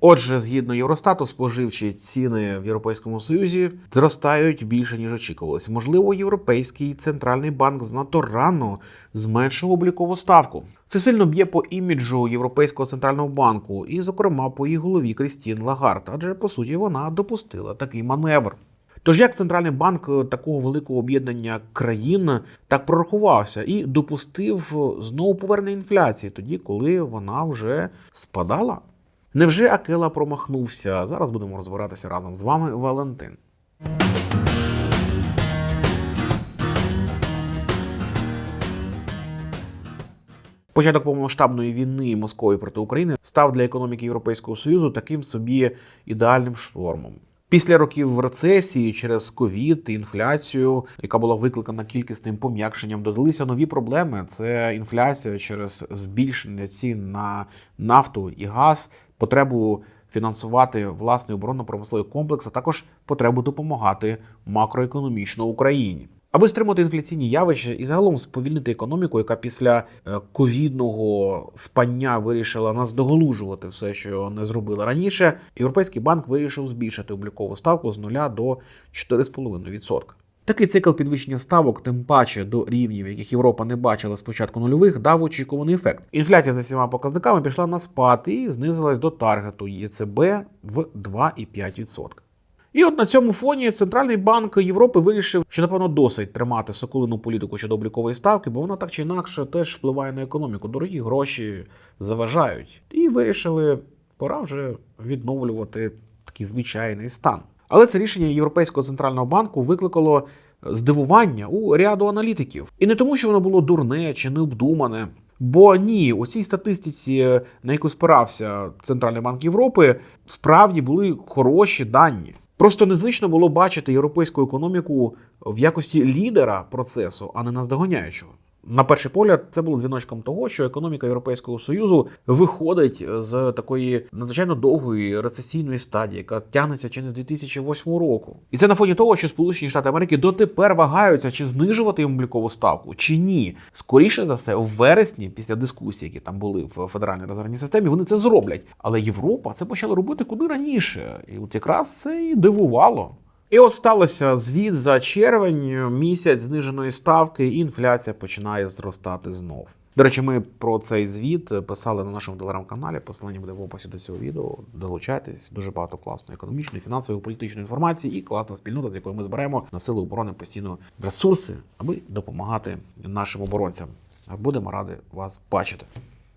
Отже, згідно Євростату, споживчі ціни в Європейському Союзі зростають більше ніж очікувалось. Можливо, Європейський центральний банк знато рано зменшив облікову ставку. Це сильно б'є по іміджу Європейського центрального банку, і, зокрема, по її голові Крістін Лагард, адже по суті вона допустила такий маневр. Тож як центральний банк такого великого об'єднання країн так прорахувався і допустив знову повернення інфляції, тоді коли вона вже спадала? Невже Акела промахнувся? Зараз будемо розбиратися разом з вами, Валентин. Початок повномасштабної війни Московії проти України став для економіки Європейського Союзу таким собі ідеальним штормом. Після років рецесії через ковід і інфляцію, яка була викликана кількісним пом'якшенням, додалися нові проблеми: це інфляція через збільшення цін на нафту і газ, потребу фінансувати власний оборонно-промисловий комплекс, а також потребу допомагати макроекономічно Україні. Аби стримати інфляційні явища і загалом сповільнити економіку, яка після е, ковідного спання вирішила наздоголужувати все, що не зробила раніше, Європейський банк вирішив збільшити облікову ставку з 0 до 4,5%. Такий цикл підвищення ставок, тим паче до рівнів, яких Європа не бачила з початку нульових, дав очікуваний ефект. Інфляція за всіма показниками пішла на спад і знизилась до таргету ЄЦБ в 2,5%. І от на цьому фоні Центральний банк Європи вирішив, що напевно досить тримати соколину політику щодо облікової ставки, бо вона так чи інакше теж впливає на економіку. Дорогі гроші заважають. І вирішили, пора вже відновлювати такий звичайний стан. Але це рішення Європейського центрального банку викликало здивування у ряду аналітиків. І не тому, що воно було дурне чи необдумане. Бо ні, у цій статистиці, на яку спирався Центральний банк Європи, справді були хороші дані. Просто незвично було бачити європейську економіку в якості лідера процесу, а не наздоганяючого. На перший погляд, це було дзвіночком того, що економіка Європейського Союзу виходить з такої надзвичайно довгої рецесійної стадії, яка тягнеться чи не з 2008 року. І це на фоні того, що Сполучені Штати Америки дотепер вагаються, чи знижувати облікову ставку, чи ні. Скоріше за все, в вересні, після дискусій, які там були в федеральній резервній системі, вони це зроблять. Але Європа це почала робити куди раніше, і от якраз це і дивувало. І от сталося звіт за червень, місяць зниженої ставки, і інфляція починає зростати знов. До речі, ми про цей звіт писали на нашому телеграм-каналі. Посилання буде в описі до цього відео. Долучайтесь, дуже багато класної економічної, фінансової, політичної інформації і класна спільнота, з якою ми зберемо на сили оборони постійно ресурси, аби допомагати нашим оборонцям. Будемо раді вас бачити.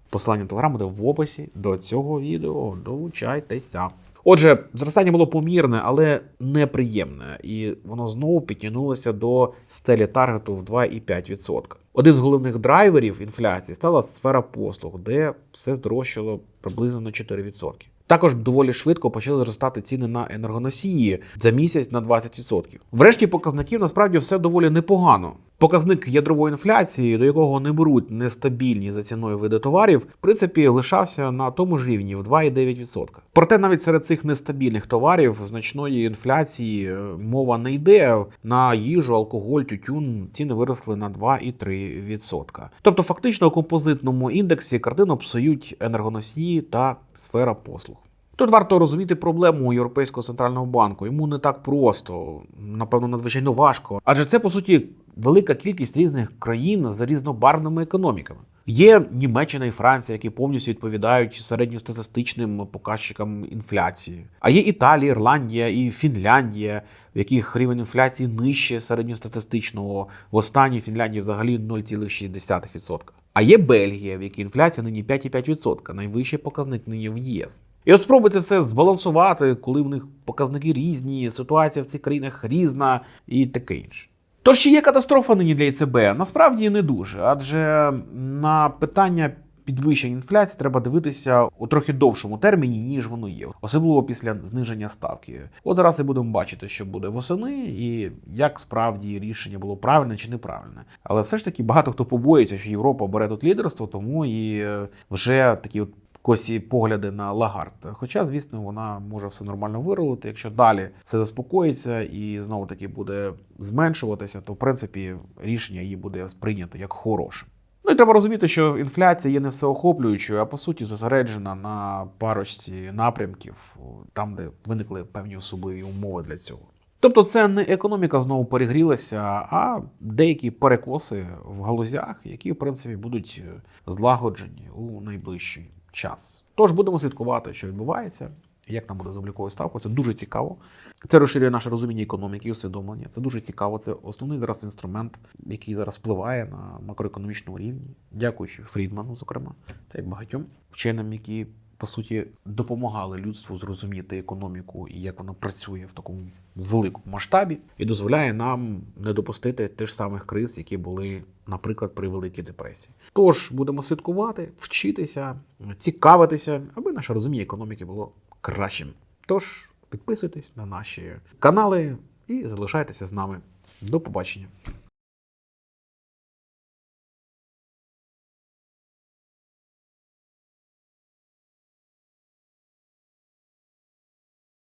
Посилання телеграм буде в описі до цього відео. Долучайтеся. Отже, зростання було помірне, але неприємне, і воно знову підтягнулося до стелі таргету в 2,5%. Один з головних драйверів інфляції стала сфера послуг, де все здорожчало приблизно на 4%. Також доволі швидко почали зростати ціни на енергоносії за місяць на 20%. Врешті показників насправді все доволі непогано. Показник ядрової інфляції, до якого не беруть нестабільні за ціною види товарів, в принципі лишався на тому ж рівні в 2,9%. Проте навіть серед цих нестабільних товарів значної інфляції е, мова не йде на їжу, алкоголь, тютюн. Ціни виросли на 2,3%. Тобто, фактично у композитному індексі картину псують енергоносії та сфера послуг. Тут варто розуміти проблему Європейського центрального банку. Йому не так просто, напевно, надзвичайно важко. Адже це по суті велика кількість різних країн за різнобарвними економіками. Є Німеччина і Франція, які повністю відповідають середньостатистичним показчикам інфляції. А є Італія, Ірландія і Фінляндія, в яких рівень інфляції нижче середньостатистичного. В останній Фінляндії взагалі 0,6%. А є Бельгія, в якій інфляція нині 5,5%, найвищий показник нині в ЄС. І от спробуйте все збалансувати, коли в них показники різні, ситуація в цих країнах різна і таке інше. Тож чи є катастрофа нині для ЕЦБ? Насправді не дуже, адже на питання підвищення інфляції треба дивитися у трохи довшому терміні, ніж воно є, особливо після зниження ставки. От зараз і будемо бачити, що буде восени, і як справді рішення було правильне чи неправильне. Але все ж таки багато хто побоїться, що Європа бере тут лідерство, тому і вже такі от косі погляди на Лагард. Хоча, звісно, вона може все нормально виролити. Якщо далі все заспокоїться і знову таки буде зменшуватися, то в принципі рішення її буде сприйнято як хороше. Ну і треба розуміти, що інфляція є не всеохоплюючою, а по суті зосереджена на парочці напрямків, там, де виникли певні особливі умови для цього. Тобто, це не економіка знову перегрілася, а деякі перекоси в галузях, які в принципі будуть е, злагоджені у найближчий час. Тож будемо слідкувати, що відбувається, як нам буде з обліковою ставкою. Це дуже цікаво. Це розширює наше розуміння економіки і усвідомлення. Це дуже цікаво. Це основний зараз інструмент, який зараз впливає на макроекономічному рівні, дякуючи Фрідману, зокрема, та й багатьом вченим, які по суті допомагали людству зрозуміти економіку і як вона працює в такому великому масштабі, і дозволяє нам не допустити тих самих криз, які були, наприклад, при Великій депресії. Тож будемо слідкувати, вчитися, цікавитися, аби наше розуміння економіки було кращим. Тож підписуйтесь на наші канали і залишайтеся з нами. До побачення.